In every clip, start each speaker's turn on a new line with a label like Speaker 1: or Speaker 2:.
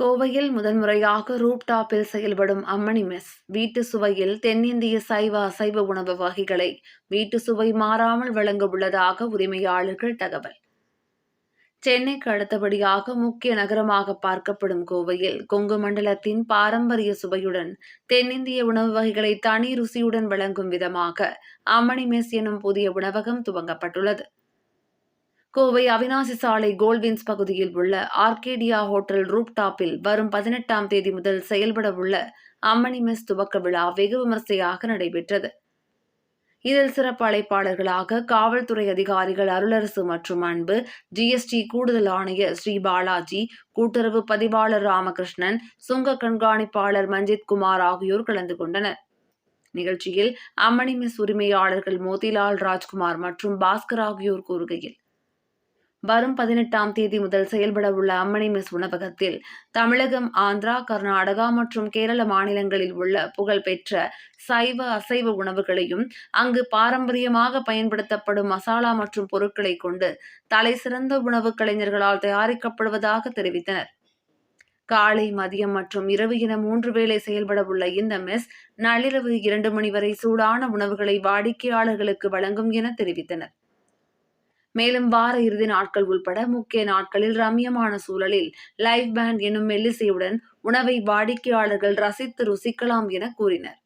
Speaker 1: கோவையில் முதன்முறையாக ரூப்டாப்பில் செயல்படும் அம்மணி மெஸ். வீட்டு சுவையில் தென்னிந்திய சைவ அசைவ உணவு வகைகளை வீட்டு சுவை மாறாமல் வழங்க உள்ளதாக உரிமையாளர்கள் தகவல். சென்னைக்கு அடுத்தபடியாக முக்கிய நகரமாக பார்க்கப்படும் கோவையில் கொங்கு மண்டலத்தின் பாரம்பரிய சுவையுடன் தென்னிந்திய உணவு வகைகளை தனி ருசியுடன் வழங்கும் விதமாக அம்மணி மெஸ் எனும் புதிய உணவகம் துவங்கப்பட்டுள்ளது. கோவை அவினாசி சாலை கோல்வின்ஸ் பகுதியில் உள்ள ஆர்கேடியா ஹோட்டல் ரூப்டாப்பில் வரும் பதினெட்டாம் தேதி முதல் செயல்பட உள்ள அம்மணி மெஸ் துவக்க விழா வெகு விமர்சையாக நடைபெற்றது. இதில் சிறப்பு அழைப்பாளர்களாக காவல்துறை அதிகாரிகள் அருளரசு மற்றும் அன்பு ஜிஎஸ்டி கூடுதல் ஆணையர் ஸ்ரீ பாலாஜி கூட்டுறவு பதிவாளர் ராமகிருஷ்ணன் சுங்க கண்காணிப்பாளர் மஞ்சித் குமார் ஆகியோர் கலந்து கொண்டனர். நிகழ்ச்சியில் அம்மணி மிஸ் உரிமையாளர்கள் மோதிலால் ராஜ்குமார் மற்றும் பாஸ்கர் ஆகியோர் கூறுகையில் வரும் பதினெட்டாம் தேதி முதல் செயல்பட உள்ள அம்மணி மெஸ் உணவகத்தில் தமிழகம் ஆந்திரா கர்நாடகா மற்றும் கேரள மாநிலங்களில் உள்ள புகழ்பெற்ற சைவ அசைவ உணவுகளையும் அங்கு பாரம்பரியமாக பயன்படுத்தப்படும் மசாலா மற்றும் பொருட்களை கொண்டு தலை சிறந்த உணவு கலைஞர்களால் தயாரிக்கப்படுவதாக தெரிவித்தனர். காலை மதியம் மற்றும் இரவு என மூன்று வேளை செயல்பட உள்ள இந்த மெஸ் நள்ளிரவு இரண்டு மணி வரை சூடான உணவுகளை வாடிக்கையாளர்களுக்கு வழங்கும் என தெரிவித்தனர். மேலும் வார இறுதி நாட்கள் உள்பட முக்கிய நாட்களில் ரம்யமான சூழலில் லைவ் பேண்ட் என்னும் மெல்லிசையுடன் உணவை வாடிக்கையாளர்கள் ரசித்து ருசிக்கலாம் என கூறினர்.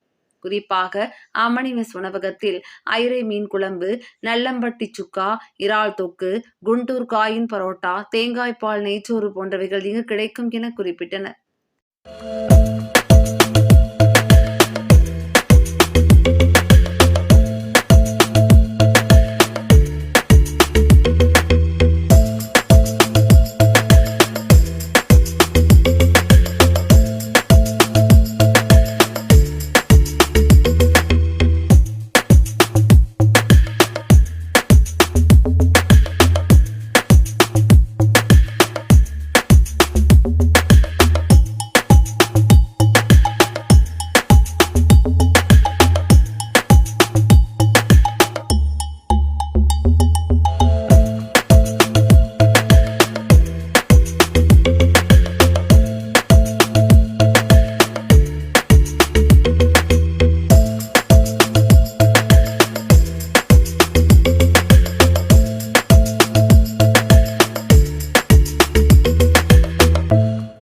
Speaker 1: குறிப்பாக அமணிமெஸ் உணவகத்தில் ஐரை மீன் குழம்பு நல்லம்பட்டி சுக்கா இறால் தொக்கு குண்டூர் காயின் பரோட்டா தேங்காய் பால் நெய்ச்சோறு போன்றவைகள் இங்கு கிடைக்கும் என குறிப்பிட்டனர்.